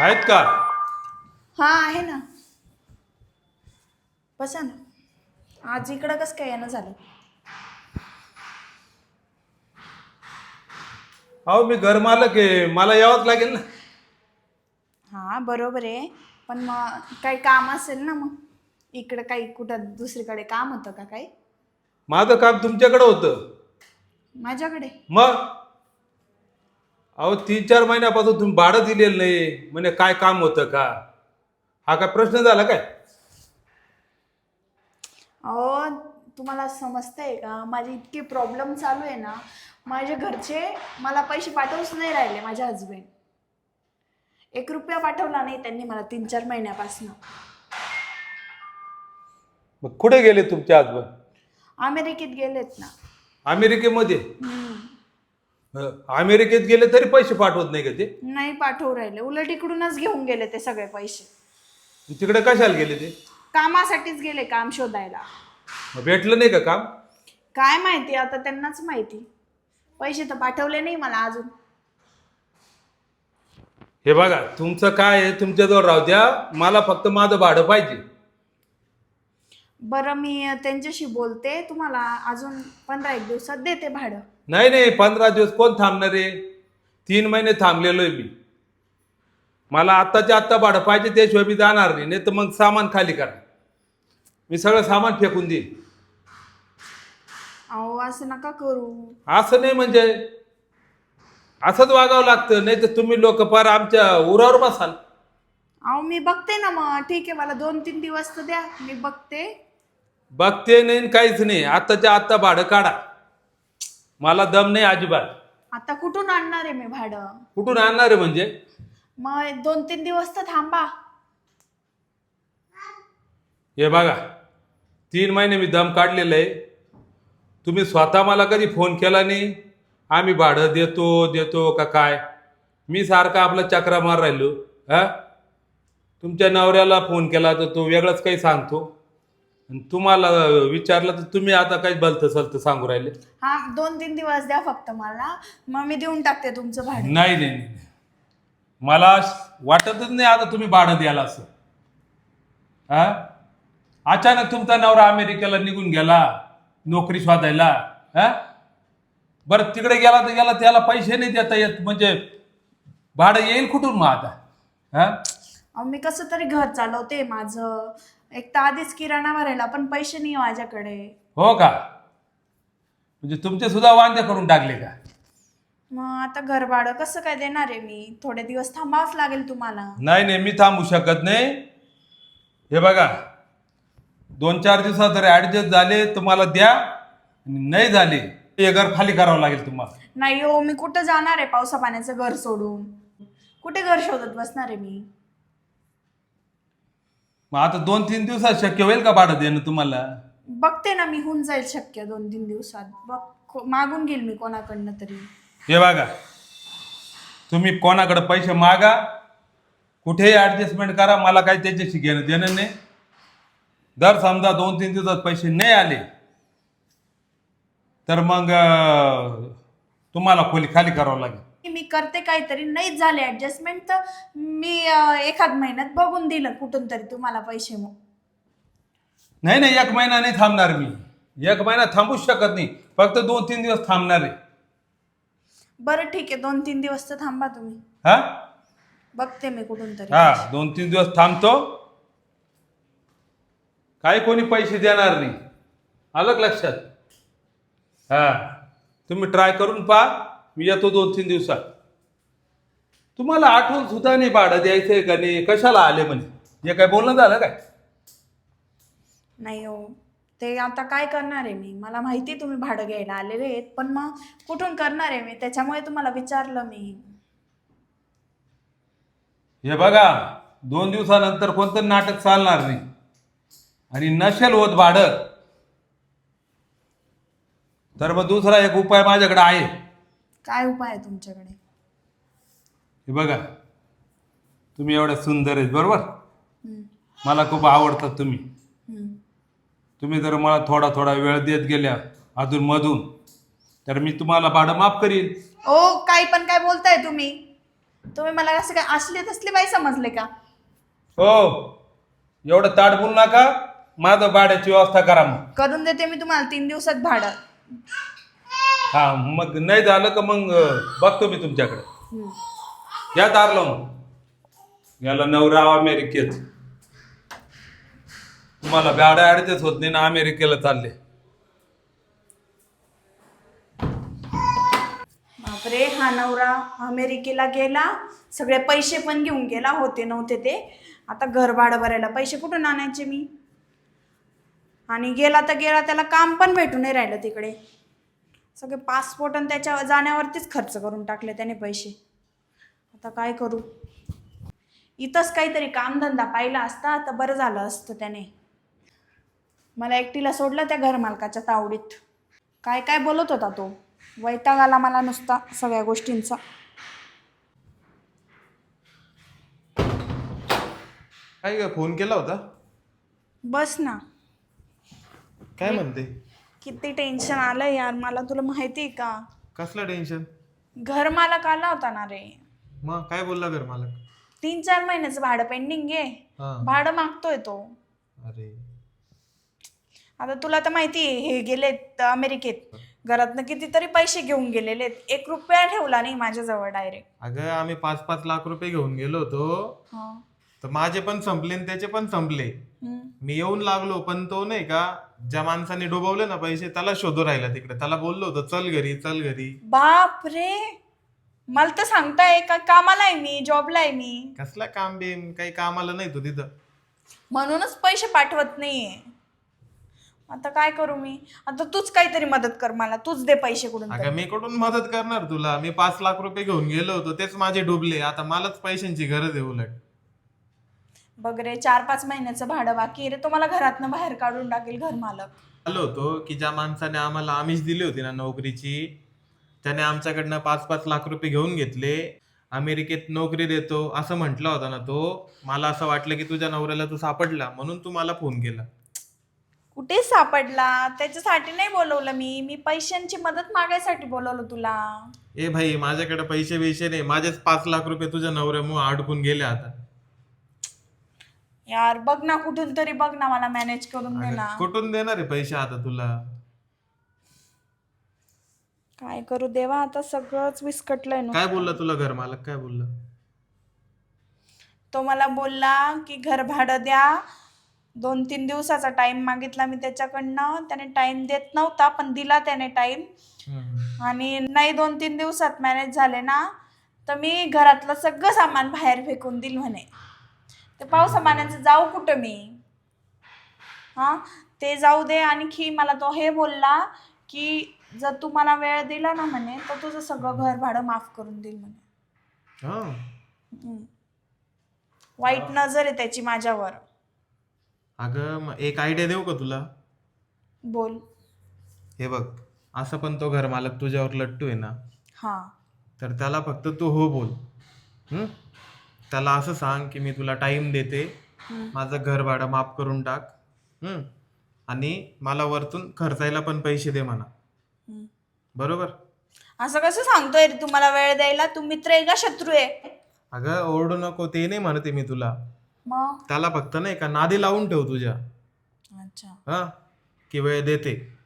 आहेत का? हा आहे ना. बसा ना. आज इकडं कसं काय येणं झालं? अहो मी घर मालक आहे. मला यावंच लागेल ना. हा बरोबर आहे. पण मग काही काम असेल ना मग? इकडं काही कुठं दुसरीकडे काम होतं का काही? माझं काम तुमच्याकडे होतं. माझ्याकडे? मग? अहो तीन चार महिन्यापासून तुम्ही भाडं दिलेलं नाही. म्हणजे काय काम होतं का? हा काय प्रश्न झाला काय? अहो तुम्हाला समजतंय का? माझे इतके प्रॉब्लेम चालू आहे ना माझे घरचे मला पैसे पाठवूच नाही राहिले माझे हजबंड एक रुपया पाठवला नाही त्यांनी मला तीन चार महिन्यापासून. मग कुठे गेले तुमचे हजबंड अमेरिकेत गेलेत ना. अमेरिकेमध्ये? हम्म. अमेरिकेत गेले तरी पैसे पाठवत नाही का ते? नाही पाठवू राहिले. उलट इकडूनच घेऊन गेले ते सगळे पैसे. तिकडे कशाला गेले ते? कामासाठीच गेले काम शोधायला. मग भेटलं नाही का काम? काय माहिती आता त्यांनाच माहिती. पैसे तर पाठवले नाही मला अजून. हे बघा तुमचं काय आहे तुमच्याजवळ राहू द्या. मला फक्त माझं भाडं पाहिजे. बरं मी त्यांच्याशी बोलते. तुम्हाला अजून पंधरा एक दिवसात देते भाडं. नाही नाही पंधरा दिवस कोण थांबणार आहे? तीन महिने थांबलेलो आहे मी. मला आत्ताच्या आत्ता भाडं पाहिजे त्याशिवाय मी जाणार नाही नाही तर मग सामान खाली करा. मी सगळं सामान फेकून देईन. अहो असं नका करू. असं नाही म्हणजे. असंच वागावं लागतं नाही तर तुम्ही लोक पार आमच्या उरावर बसाल. अहो मी बघते ना मग. ठीक आहे मला दोन तीन दिवस तर द्या. मी बघते. बघते नाही काहीच नाही. आत्ताच्या आत्ता भाडं काढा. मला दम नाही अजिबात. आता कुठून आणणार आहे मी भाडं? कुठून आणणार आहे म्हणजे? मग दोन तीन दिवस तर थांबा. हे बघा तीन महिने मी दम काढलेलं आहे. तुम्ही स्वतः मला कधी फोन केला नाही? आम्ही भाडं देतो देतो का काय? मी सारखा आपला चक्रा मार राहिलो. हा? तुमच्या नवऱ्याला फोन केला तर तो वेगळंच काही सांगतो. आणि तुम्हाला विचारलं तर तुम्ही आता काही भलतं सलतं सांगू राहिले. हा दोन तीन दिवस द्या फक्त मला. मग मी देऊन टाकते तुमचं भाडं. नाही नाही नाही. मला वाटतच नाही आता तुम्ही भाडं द्याल असं. हा? अचानक तुमचा नवरा अमेरिकेला निघून गेला नोकरी शोधायला. हा? बरं तिकडे गेला तर गेला त्याला पैसे नाही देता येत. म्हणजे भाडं येईल कुठून मग आता? हा? अहो मी कसं तरी घर चालवते माझं. एक तर आधीच किराणा भरायला पण पैसे नाही माझ्याकडे. हो का? म्हणजे तुमचे सुद्धा वांदे करून टाकले का? मग आता घर भाडं कसं काय देणार आहे मी? थोडे दिवस थांबावंच लागेल तुम्हाला. नाही नाही मी थांबू शकत नाही. हे बघा दोन चार दिवसात जर ऍडजस्ट झाले तर मला द्या आणि नाही झाले हे घर खाली करावं लागेल तुम्हाला. नाही हो मी कुठं जाणार आहे पावसा पाण्याचं घर सोडून? कुठे घर शोधत बसणार आहे मी? मग आता दोन तीन दिवसात शक्य होईल का भाडं देणं तुम्हाला? बघते ना मी होऊन जाईल शक्य दोन तीन दिवसात. बघ को- मागून घेईल मी कोणाकडनं तरी. हे बघा. तुम्ही कोणाकडे पैसे मागा कुठेही ऍडजस्टमेंट करा मला काही त्याच्याशी घेणं देणं नाही. दर समजा दोन तीन दिवसात पैसे नाही आले तर मग अं, तुम्हाला खोली खाली करावं लागेल. मी करते काहीतरी. नाहीच झाले ऍडजस्टमेंट तर मी अं, एखाद महिन्यात बघून दिलं कुठून तरी तुम्हाला पैसे मग. नाही नाही एक महिना नाही थांबणार मी. एक महिना थांबूच शकत नाही. फक्त दोन तीन दिवस थांबणार आहे. बरं ठीक आहे. दोन तीन दिवस तर थांबा तुम्ही. हा? बघते मी कुठून तरी हा दोन तीन दिवस थांबतो. काही कोणी पैसे देणार नाही. आलं का लक्षात? हा. तुम्ही ट्राय करून पहा. मी येतो दोन तीन दिवसात. तुम्हाला आठवण सुद्धा नाही भाडं द्यायचंय का नाही? कशाला आले म्हणजे हे काय बोलणं झालं काय? नाही हो. ते आता काय करणार आहे मी? मला माहिती आहे तुम्ही भाडं घ्यायला आलेले आहेत पण मग कुठून करणार आहे मी? त्याच्यामुळे तुम्हाला विचारलं मी. हे बघा दोन दिवसानंतर कोणतं नाटक चालणार नाही. आणि नसेल होत भाडं. तर मग दुसरा एक उपाय माझ्याकडे आहे. काय उपाय आहे तुमच्याकडे? हे बघा तुम्ही एवढ्या सुंदर आहेत बरोबर? हम्म, मला खूप आवडतात तुम्ही. हम्म. तुम्ही जर मला थोडा थोडा वेळ देत गेल्या अधून मधून तर मी तुम्हाला भाडं माफ करीन. ओ काही पण काय बोलताय तुम्ही? तुम्ही मला असं काय असले तसले बाई समजले का? हो एवढं ताट बोलू नका माझं भाड्याची व्यवस्था करा मग. करून देते मी तुम्हाला तीन दिवसात भाडं. हा मग नाही झालं का मग बघतो मी तुमच्याकडे. या दार लावून याला नवरा अमेरिकेत. तुम्हाला गाड्या अडचच होत नाही ना अमेरिकेला चालले. बापरे हा नवरा अमेरिकेला गेला. सगळे पैसे पण घेऊन गेला होते नव्हते ते. आता घर भाडं भरायला पैसे कुठून आणायचे मी? आणि गेला तर गेला त्याला काम पण भेटून नाही राहिलं तिकडे. सगळे पासपोर्ट आणि त्याच्या जाण्यावरतीच खर्च करून टाकले त्याने पैसे. आता काय करू? इथंच काहीतरी कामधंदा पाहिला असता तर बरं झालं असतं त्याने. मला एकटीला सोडलं त्या घरमालकाच्या तावडीत. काय काय बोलत होता तो? वैताग आला मला नुसता सगळ्या गोष्टींचा. काय ग फोन केला होता? बस ना. काय म्हणते? किती टेन्शन आलं यार मला तुला माहिती आहे का? कसलं टेन्शन घरमालक आला होता ना रे. मग काय बोलला घर मालक तीन चार महिन्याचं भाडं पेंडिंग आहे. हा. भाडं मागतोय तो. अरे. आता तुला तर माहिती आहे हे गेलेत अमेरिकेत. घरातनं कितीतरी पैसे घेऊन गेलेले आहेत एक रुपया ठेवला नाही माझ्याजवळ डायरेक्ट अगं आम्ही पाच पाच लाख रुपये घेऊन गेलो होतो. तर माझे पण संपले आणि त्याचे पण संपले. मी येऊन लागलो पण तो नाही का ज्या माणसाने डुबवले ना पैसे त्याला शोधू राहिला तिकडे. त्याला बोललो होतो चल घरी चल घरी. बाप रे मला तर सांगताय का कामाला आहे मी जॉबला आहे मी. कसला काम बिम काही कामाला नाही तो तिथं. म्हणूनच पैसे पाठवत नाहीये. आता काय करू मी? आता तूच काहीतरी मदत कर मला तूच दे पैसे कुठून तरी. अगं मी कुठून मदत करणार तुला? मी पाच लाख रुपये घेऊन गेलो होतो तेच माझे डुबले. आता मलाच पैशांची गरज आहे उलट. बघ रे चार पाच महिन्याचं भाडं बाकी रे. तो मला घरातनं बाहेर काढून टाकेल घर मालक. आलो होतो की ज्या माणसाने आम्हाला आमिष दिली होती ना नोकरीची त्याने आमच्याकडनं पाच पाच लाख रुपये घेऊन घेतले. अमेरिकेत नोकरी देतो असं म्हटला होता ना तो. मला असं वाटलं की तुझ्या नवऱ्याला तू सापडला म्हणून तू मला फोन केला. कुठे सापडला? त्याच्यासाठी नाही बोलवलं मी. मी पैशांची मदत मागायसाठी बोलवलं तुला. ए भाई माझ्याकडे पैसे बिशे नाही. माझेच पाच लाख रुपये तुझ्या नवऱ्यामुळे अडकून गेले आता. यार बघ ना कुठून तरी बघ ना मला मॅनेज करून दे ना. अगं, कुठून देणार आहे पैसे आता तुला? काय करू देवा आता सगळंच विस्कटलंय ना काय बोलला तुला घर मालक? काय बोलला? तो मला बोलला की घर भाडं द्या. दोन तीन दिवसाचा टाइम मागितला मी त्याच्याकडनं. त्याने टाइम देत नव्हता पण दिला त्याने टाइम. आणि नाही दोन तीन दिवसात मॅनेज झाले ना तर मी घरातलं सगळं सामान बाहेर फेकून दिल म्हणे. ते पावसा पाण्याचं जाऊ कुठं मी? हां? ते जाऊ दे. आणखी मला तो हे बोलला की जर तू मला वेळ दिला ना म्हणे तर तुझं सगळं घर भाडं माफ करून देईल म्हणे. हा. हम्म. वाईट नजर आहे त्याची माझ्यावर. अगं मग एक आयडिया देऊ का तुला? बोल. हे बघ असं पण तो घर मालक तुझ्यावर लट्टू आहे ना? हां. तर त्याला फक्त तू हो बोल. हं? त्याला असं सांग की मी तुला टाइम देते. माझं घर भाडं माफ करून टाक. हं? आणि मला वरतून खर्चायला पण पैसे दे म्हणा. बरोबर? असं कसं सांगतोय रे तू? मला वेळ द्यायला तू मित्र आहे का शत्रू आहे? अगं ओरडू नको ते नाही म्हणते मी तुला. मग? त्याला फक्त नाही का नादी लावून ठेव तुझ्या. अच्छा. हा? की वेळ देते.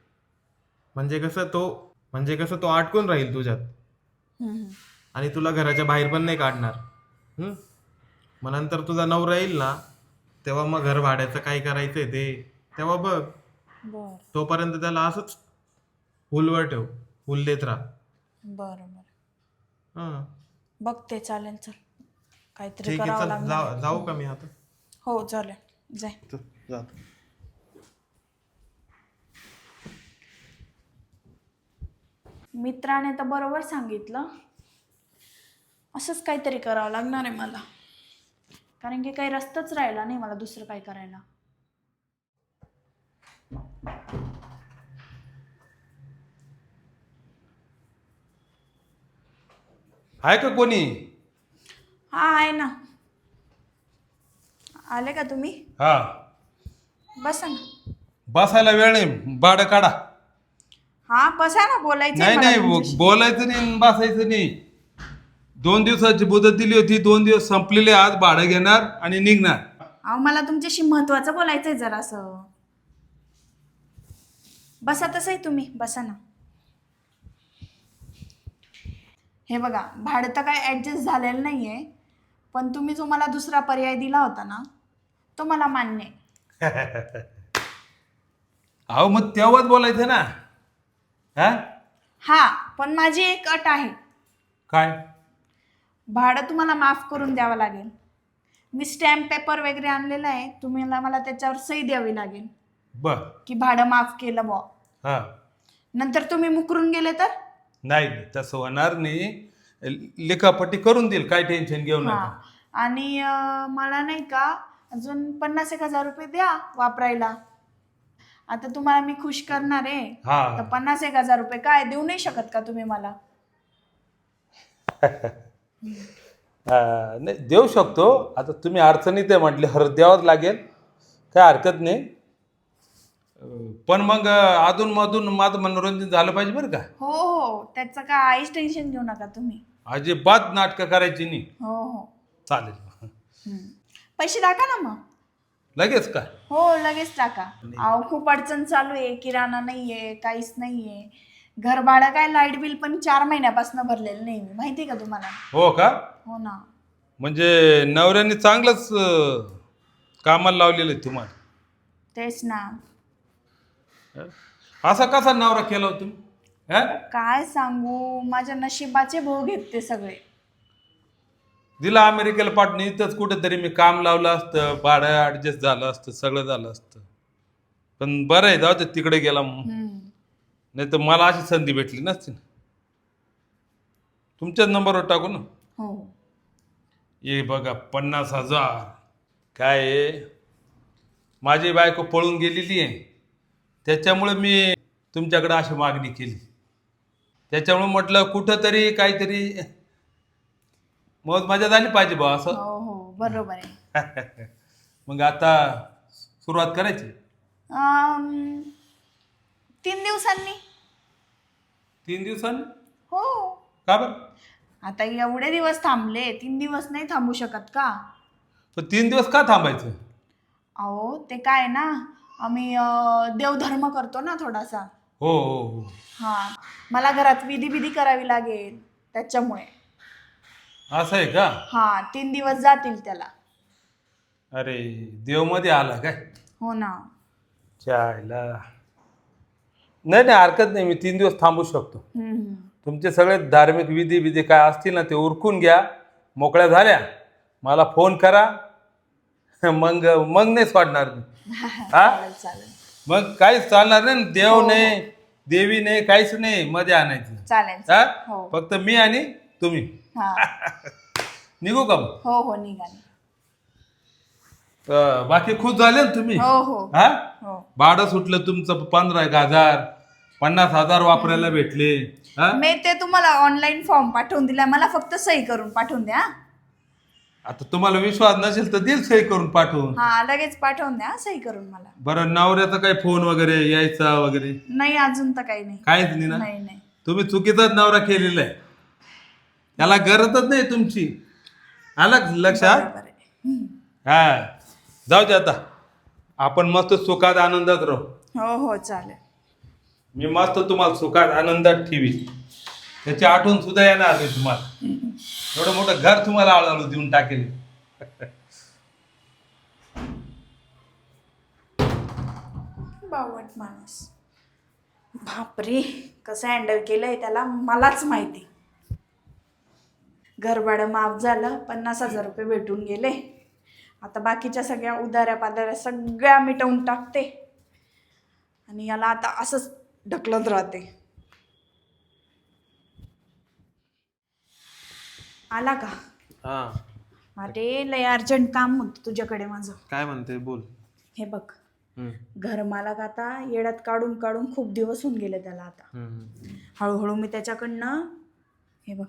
म्हणजे कसं तो म्हणजे कसं तो अटकून राहील तुझ्यात. हम्म, हम्म. आणि तुला घराच्या बाहेर पण नाही काढणार. हं? मग नंतर तुझा नवरा येईल ना तेव्हा मग घर भाड्याचं काय करायचंय ते तेव्हा बघ. बर. तोपर्यंत त्याला असंच हुलवर ठेव हुल देत राहा. बरं बरं. हं. बघते चालेल चल. काहीतरी ठीक आहे करावं चल लागणार जा जाऊ का मी आता? हो चालेल. जाय. चल, जातो मित्राने तर बरोबर सांगितलं. असंच काहीतरी करावं लागणार आहे मला. कारण की काही रस्ताच राहिला नाही मला दुसरं काय करायला. आहे का कोणी? हा आहे ना. आले का तुम्ही? हा. बसा ना. बसायला वेळ नाही. भाडं काढा. हा बसा ना बोलायचं नाही बोलायचं नाही आणि बसायचं नाही. दोन दिवसाची मुदत दिली होती दोन दिवस संपलेले आज भाडं घेणार आणि निघणार. अहो मला तुमच्याशी महत्वाचं बोलायचं आहे जरासं. बसा तसंही तुम्ही बसा ना. हे बघा भाडं तर काय ॲडजस्ट झालेलं नाही आहे पण तुम्ही जो मला दुसरा पर्याय दिला होता ना तो मला मान्य आहे. अहो मग तेव्हाच बोलायचं ना. हा? हा पण माझी एक अट आहे. काय? भाडं तुम्हाला माफ करून द्यावं लागेल. मी स्टॅम्प पेपर वगैरे आणलेला आहे तुम्हाला मला त्याच्यावर सही द्यावी लागेल. बर. की भाडं माफ केलं बॉ हा. नंतर तुम्ही मुकरून गेले तर? नाही नाही, तसं होणार नाही. लिखापट्टी करून देईल काय टेन्शन घेऊ हा. नका आणि अं, मला नाही का अजून पन्नास एक हजार रुपये द्या वापरायला. आता तुम्हाला मी खुश करणार आहे. तर हा पन्नास एक हजार रुपये काय देऊ नाही शकत का तुम्ही मला? नाही देऊ शकतो. आता तुम्ही अडचणीत आहे म्हटले हर द्यावंच लागेल. काय हरकत नाही. पण मग अधून मधून माझं मनोरंजन झालं पाहिजे बरं का? हो हो. त्याचं काहीच टेन्शन घेऊ नका तुम्ही. अजिबात नाटकं करायची नाही. हो हो. चालेल. हम्म. पैसे टाका ना मग. लगेच का? हो लगेच टाका. अहो खूप अडचण चालू आहे. किराणा नाहीये काहीच नाहीये. घर भाडं काय लाइट बिल पण चार महिन्यापासून भरलेलं नाही मी. माहिती का तुम्हाला? हो का? हो ना. म्हणजे नवऱ्याने चांगलंच अं, कामाला लावलेलं आहे तुम्हाला. तेच ना. असा कसा नवरा केला हो तुम्ही? हा? काय सांगू? माझ्या नशिबाचे भोग आहेत ते सगळे. दिला अमेरिकेला पाठवून इथंच कुठेतरी मी काम लावलं असतं भाडं ॲडजस्ट झालं असतं सगळं झालं असतं. पण बरं आहे जाऊ दे तिकडे गेला म्हणून हम्म. नाही तर मला अशी संधी भेटली नसती ना. तुमच्याच नंबरवर टाकू ना. हो. ये बघा पन्नास हजार. काय आहे माझी बायको पळून गेलेली आहे. त्याच्यामुळे मी तुमच्याकडे अशी मागणी केली. त्याच्यामुळे म्हटलं कुठंतरी काहीतरी मौज मजा झाली पाहिजे बा असं. हो हो. बरोबर आहे. मग आता सुरुवात करायची? अम, दिवसांनी? तीन दिवसांनी? हो. का बरं? आता एवढे दिवस थांबले तीन दिवस नाही थांबू शकत का? पण तीन दिवस का थांबायचं? अहो ते काय ना आम्ही अं, देवधर्म करतो ना थोडासा. हो हो हो. हा. मला घरात विधी विधी करावी लागेल त्याच्यामुळे. असं आहे का? हा तीन दिवस जातील त्याला. अरे देवमध्ये आला काय? हो ना. चायला. नाही नाही हरकत नाही मी तीन दिवस थांबू शकतो. तुमचे सगळे धार्मिक विधी विधी काय असतील ना ते उरकून घ्या. मोकळ्या झाल्या. मला फोन करा. मग मग नाही सोडणार मी. हा? मग काहीच चालणार नाही. देव नाही देवी नाही काहीच नाही मध्ये आणायचं. चालेल हा? हो. फक्त मी आणि तुम्ही. हा. निघू का मग? हो हो निघाले बाकी खुश झाले ना तुम्ही? हो हो. हा? हो. भाडं सुटलं तुमचं पंधरा एक हजार पन्नास हजार वापरायला भेटले हा? मी ते तुम्हाला ऑनलाईन फॉर्म पाठवून दिला मला फक्त सही करून पाठवून द्या आता तुम्हाला विश्वास नसेल तर दिल सही करून पाठवून. हा लगेच पाठवून द्या सही करून मला. बरं नवऱ्याचा काही फोन वगैरे यायचा वगैरे? नाही अजून तर काही नाही. काहीच नाही ना? नाही नाही. तुम्ही चुकीचाच नवरा केलेला आहे. त्याला गरजच नाही तुमची. आला का लक्षात? बरोबर आहे. हम्म. हा. जाऊ दे आता. आपण मस्त सुखात आनंदात राहू. हो हो चालेल. मी मस्त तुम्हाला सुखात आनंदात ठेवी त्याची आठवण सुद्धा येणार नाही तुम्हाला. एवढं मोठं घर तुम्हाला आळाळू देऊन टाकेल. बावट माणूस. बापरे कसं हँडल केलंय त्याला मलाच माहिती. घरभाडं माफ झालं पन्नास हजार रुपये भेटून गेले. आता बाकीच्या सगळ्या उदाऱ्या पादाऱ्या सगळ्या मिटवून टाकते. आणि याला आता असंच ढकलत राहते. आला का? हा. अरे लय अर्जंट काम होतं तुझ्याकडे माझं. काय म्हणते? बोल. हे बघ. हम्म, घरमालक आता येड्यात काढून काढून खूप दिवस होऊन गेले त्याला आता. हम्म. हळूहळू मी त्याच्याकडनं हे बघ.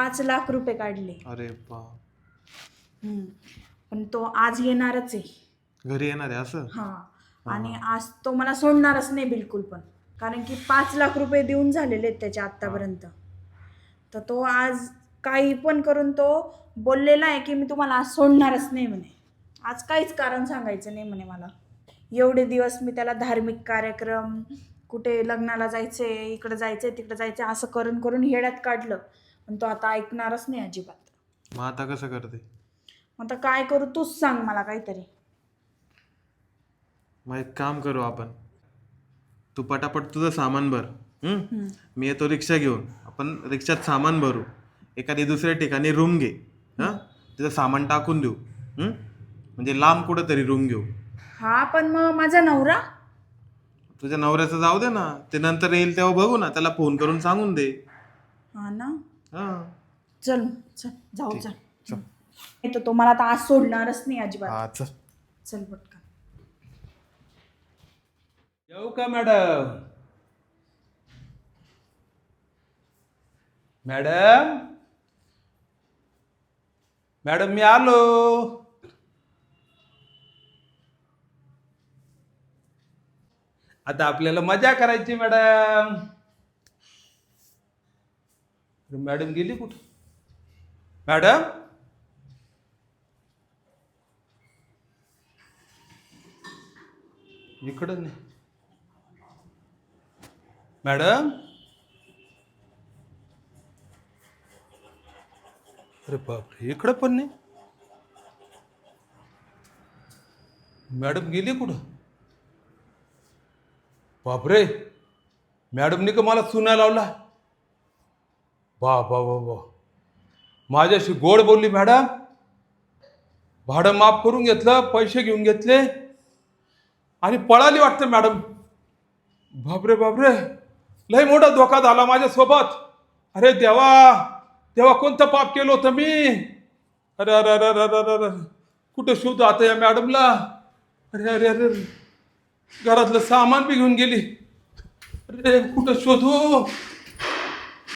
पाच लाख रुपये काढले. अरे हम्म. पण तो आज येणारच आहे. घरी येणार आहे असं? हा. आणि आज तो मला सोडणारच नाही बिलकुल पण. कारण की पाच लाख रुपये देऊन झालेले आहेत त्याच्या आत्तापर्यंत. तर तो आज काही पण करून तो बोललेला आहे की मी तुम्हाला आज सोडणारच नाही म्हणे. आज काहीच कारण सांगायचं नाही म्हणे मला. एवढे दिवस मी त्याला धार्मिक कार्यक्रम कुठे लग्नाला जायचे इकडं जायचंय तिकडं जायचं असं करून करून हेड्यात काढलं. पण तो आता ऐकणारच नाही अजिबात. मग आता कसं करते? मग आता काय करू तूच सांग मला काहीतरी. मग एक काम करू आपण. तू पटापट तुझं सामान भर? हम्म. मी येतो रिक्षा घेऊन. आपण रिक्षात सामान भरू. एखादी दुसऱ्या ठिकाणी रूम घे हां? तिथं सामान टाकून देऊ हं? म्हणजे लांब कुठं तरी रूम घेऊ. हा पण मग माझा नवरा? तुझ्या नवऱ्याचं जाऊ दे ना. ते नंतर येईल तेव्हा बघू ना. त्याला फोन करून सांगून दे. हा ना. चल चल जाऊ. चल. चल. नाही तर तो मला आता आज सोडणारच नाही अजिबात. हा चल. चल पटकन. येऊ का मॅडम? मॅडम? मॅडम मी आलो. आता आपल्याला मजा करायची मॅडम. अरे मॅडम गेली कुठं? मॅडम? इकडं नाही मॅडम? अरे बापरे इकडं पण नाही मॅडम गेली कुठं? बापरे मॅडमने का मला चुना लावला? बा बा बा बा माझ्याशी गोड बोलली मॅडम भाडं माफ करून घेतलं पैसे घेऊन घेतले. आणि पळाली वाटतं मॅडम बापरे बापरे. लय मोठा धोका झाला माझ्यासोबत. अरे देवा तेव्हा कोणतं पाप केलं होतं मी? अरे अरे अरे अरे अरे अरे. कुठं शोधू आता या मॅडमला अरे अरे अरे. घरातलं सामान बी घेऊन गेली. अरे कुठं शोधू?